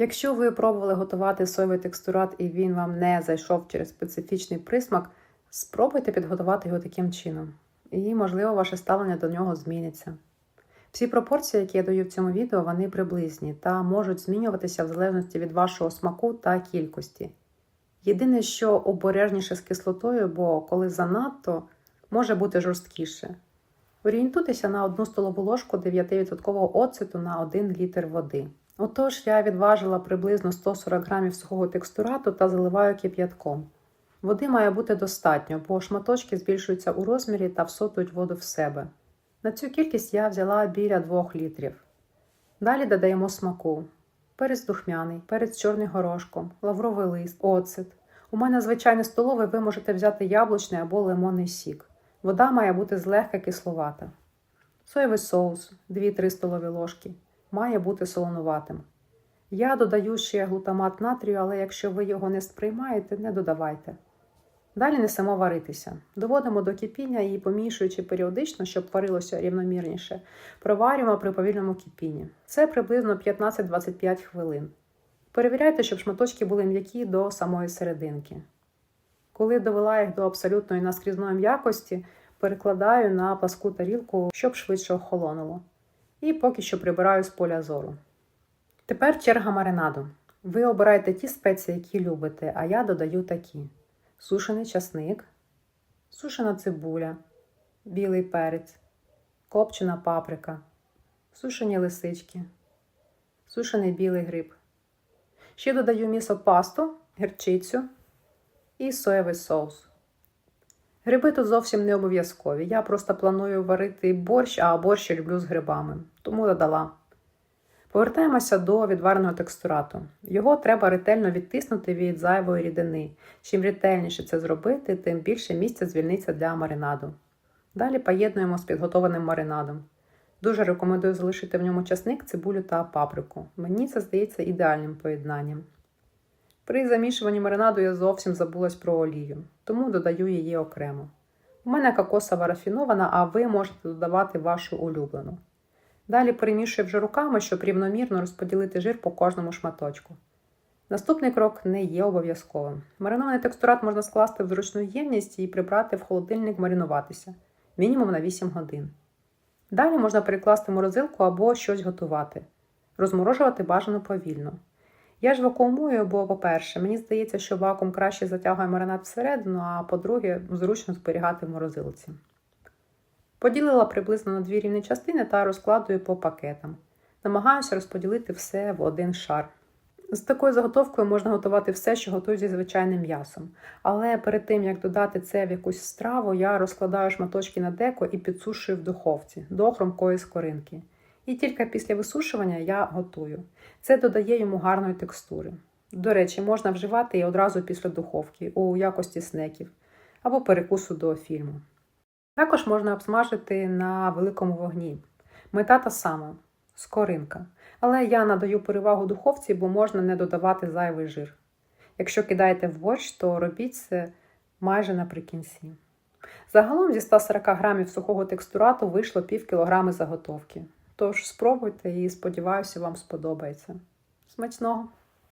Якщо ви пробували готувати соєвий текстурат і він вам не зайшов через специфічний присмак, спробуйте підготувати його таким чином. І, можливо, ваше ставлення до нього зміниться. Всі пропорції, які я даю в цьому відео, вони приблизні та можуть змінюватися в залежності від вашого смаку та кількості. Єдине, що обережніше з кислотою, бо коли занадто, може бути жорсткіше. Орієнтуйтеся на 1 столову ложку 9% оцету на 1 літр води. Отож, я відважила приблизно 140 грамів сухого текстурату та заливаю кип'ятком. Води має бути достатньо, бо шматочки збільшуються у розмірі та всотують воду в себе. На цю кількість я взяла біля 2 літрів. Далі додаємо смаку: перець духмяний, перець з чорним горошком, лавровий лист, оцет. У мене звичайний столовий, ви можете взяти яблучний або лимонний сік. Вода має бути злегка кисловата. Соєвий соус 2-3 столові ложки. Має бути солонуватим. Я додаю ще глутамат натрію, але якщо ви його не сприймаєте, не додавайте. Далі несемо варитися. Доводимо до кипіння і, помішуючи періодично, щоб варилося рівномірніше, проварюємо при повільному кипінні. Це приблизно 15-25 хвилин. Перевіряйте, щоб шматочки були м'які до самої серединки. Коли довела їх до абсолютної наскрізної м'якості, перекладаю на пласку тарілку, щоб швидше охолонуло. І поки що прибираю з поля зору. Тепер черга маринаду. Ви обираєте ті спеції, які любите, а я додаю такі: сушений часник, сушена цибуля, білий перець, копчена паприка, сушені лисички, сушений білий гриб. Ще додаю місо пасту, гірчицю і соєвий соус. Гриби тут зовсім не обов'язкові. Я просто планую варити борщ, а борщ я люблю з грибами, тому додала. Повертаємося до відвареного текстурату. Його треба ретельно відтиснути від зайвої рідини. Чим ретельніше це зробити, тим більше місця звільниться для маринаду. Далі поєднуємо з підготованим маринадом. Дуже рекомендую залишити в ньому часник, цибулю та паприку. Мені це здається ідеальним поєднанням. При замішуванні маринаду я зовсім забулась про олію, тому додаю її окремо. У мене кокосова рафінована, а ви можете додавати вашу улюблену. Далі перемішую вже руками, щоб рівномірно розподілити жир по кожному шматочку. Наступний крок не є обов'язковим. Маринований текстурат можна скласти в зручну ємність і прибрати в холодильник маринуватися мінімум на 8 годин. Далі можна перекласти морозилку або щось готувати. Розморожувати бажано повільно. Я ж вакуумую, бо, по-перше, мені здається, що вакуум краще затягує маринад всередину, а по-друге, зручно зберігати в морозилці. Поділила приблизно на дві рівні частини та розкладую по пакетам. Намагаюся розподілити все в один шар. З такою заготовкою можна готувати все, що готують зі звичайним м'ясом. Але перед тим, як додати це в якусь страву, я розкладаю шматочки на деко і підсушую в духовці до хромкої скоринки. І тільки після висушування я готую. Це додає йому гарної текстури. До речі, можна вживати і одразу після духовки у якості снеків або перекусу до фільму. Також можна обсмажити на великому вогні. Мета та сама скоринка. Але я надаю перевагу духовці, бо можна не додавати зайвий жир. Якщо кидаєте в борщ, то робіть це майже наприкінці. Загалом зі 140 грамів сухого текстурату вийшло пів кілограми заготовки. Тож спробуйте і сподіваюся, вам сподобається. Смачного!